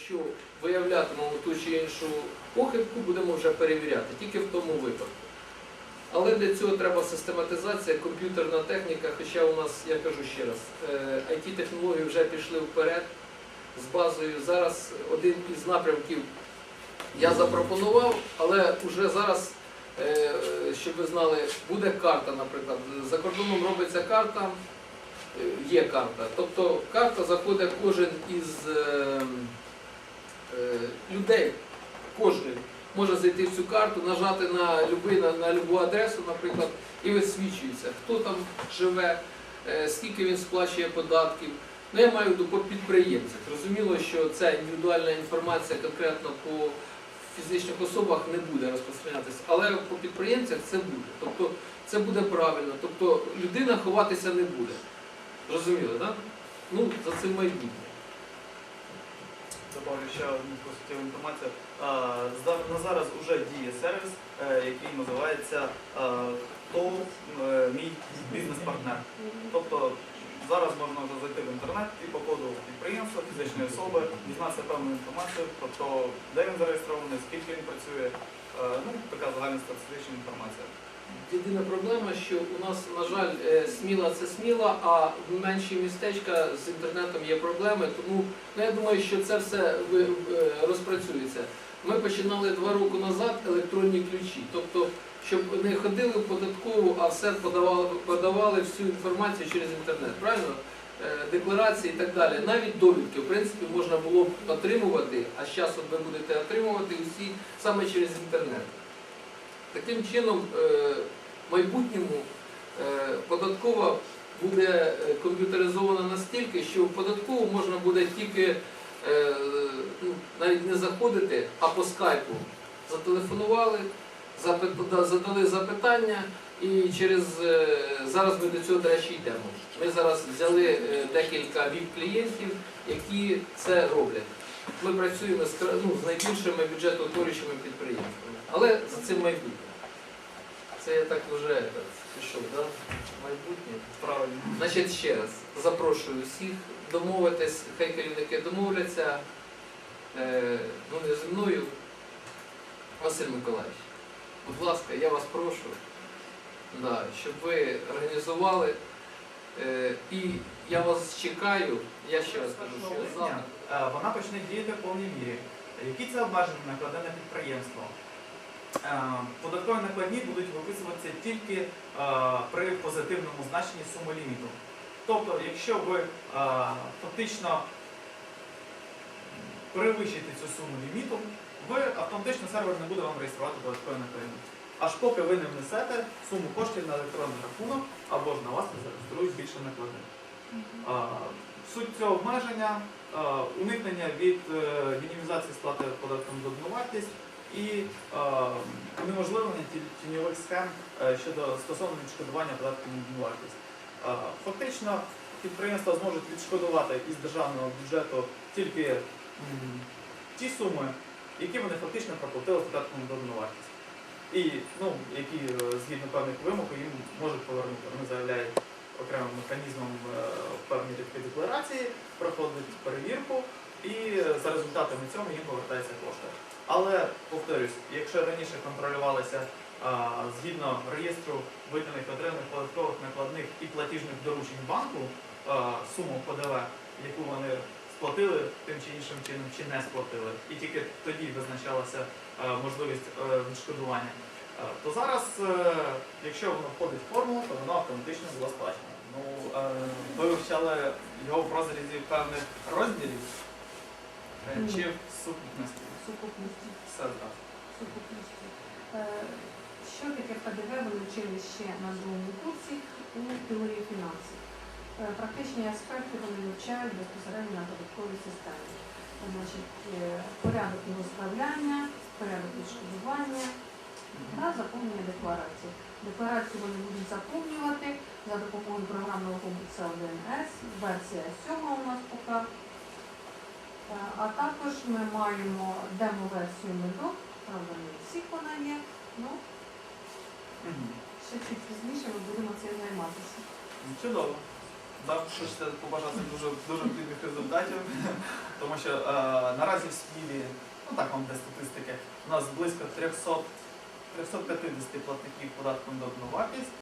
якщо виявлятимемо ту чи іншу похибку, будемо вже перевіряти, тільки в тому випадку. Але для цього треба систематизація, комп'ютерна техніка, хоча у нас, я кажу ще раз, е, IT-технології вже пішли вперед з базою. Зараз один із напрямків я запропонував, але вже зараз, е, щоб ви знали, буде карта, наприклад. За кордоном робиться карта, е, є карта. Тобто карта заходить кожен із е, е, людей, кожен може зайти в цю карту, нажати на любий, на, адресу, наприклад, і висвічується, хто там живе, е, скільки він сплачує податків. Ну, я маю по підприємцях. Зрозуміло, що ця індивідуальна інформація конкретно по фізичних особах не буде розпространятися, але по підприємцях це буде. Тобто це буде правильно. Тобто людина ховатися не буде. Зрозуміло, так? Ну, за цим майбутнє. Добавлю ще одну позитивну інформацію. На зараз вже діє сервіс, е, який називається е, «Хто е, мій бізнес-партнер. Тобто зараз можна вже зайти в інтернет і по коду підприємства, фізичної особи, дізнатися певну інформацію те, де він зареєстрований, скільки він працює. Е, Ну, така загальна статистична інформація. Єдина проблема, що у нас, на жаль, е, сміла це сміла, а в менші містечка з інтернетом є проблеми. Тому ну, я думаю, що це все е, розпрацюється. Ми починали два роки назад електронні ключі, тобто, щоб не ходили в податкову, а все подавали, подавали всю інформацію через інтернет. Правильно? Е, Декларації і так далі. Навіть довідки, в принципі, можна було б отримувати, а зараз от ви будете отримувати усі саме через інтернет. Таким чином, е, в майбутньому е, податкова буде е, комп'ютеризована настільки, що в податкову можна буде тільки е, ну, навіть не заходити, а по скайпу зателефонували, задали запитання, і через е, зараз ми до цього, до речі, йдемо. Ми зараз взяли е, декілька ВІП-клієнтів, які це роблять. Ми працюємо з, ну, з найбільшими бюджетоутворюючими підприємствами, але за цим майбутнє. Це я так вже е, пішов, да? майбутнє. Правильно. Значить, ще раз запрошую всіх домовитись, хай керівники домовляться. Е, ну не зі мною. Василь Миколаївич, будь ласка, я вас прошу, да, щоб ви організували. Е, і я вас чекаю. Я ще раз кажу, що завтра. Е, вона почне діяти в повній мірі. Які це обмеження накладе на підприємство? Е, Податкові накладні будуть виписуватися тільки е, при позитивному значенні суми ліміту. Тобто, якщо ви фактично перевищите цю суму ліміту, ви автоматично сервер не буде вам реєструвати податкові накладні. Аж поки ви не внесете суму коштів на електронний рахунок або ж на вас не зареєструють більше накладних. Суть цього обмеження уникнення від е, мінімізації сплати податком додану вартість і унеможливлення тіньових схем е, щодо стосовно відшкодування податків на додану вартість. Фактично підприємства зможуть відшкодувати із державного бюджету тільки ті суми, які вони фактично проплатили податком додану вартість. І ну, які е, згідно певних вимог їм можуть повернути. Вони заявляють окремим механізмом е, певні рядки декларації, проходять перевірку і е, за результатами цього їм повертаються кошти. Але повторюсь, якщо раніше контролювалися згідно реєстру виданих отриманих податкових накладних і платіжних доручень банку суму ПДВ, яку вони сплатили тим чи іншим чином чи не сплатили, і тільки тоді визначалася можливість е, відшкодування. Е, То зараз, е, якщо воно входить в формулу, то воно автоматично було сплачено. Ну, е, ви вивчали його в розрізі певних розділів чи в сукупності? сукупності. Все зразу. сукупності. Що таке ПДВ ви вчили ще на другому курсі у теорії фінансів? Практичні аспекти вони вивчають безпосередньо на податковій системі. Порядок його справляння, порядок відшкодування та заповнення декларації. Декларацію вони будуть заповнювати за допомогою програмного комплексу 1С, версія 7 у нас поки. Е, А також ми маємо демо-версію медок, правда, не всіх вона є, ну ще чуть пізніше ми будемо цим займатися. Чудово. Да, хочеться побажати дуже, дуже плідних результатів, тому що е, наразі в Смілі, ну так вам для статистики, у нас близько 300, 350 платників податком додану вартість,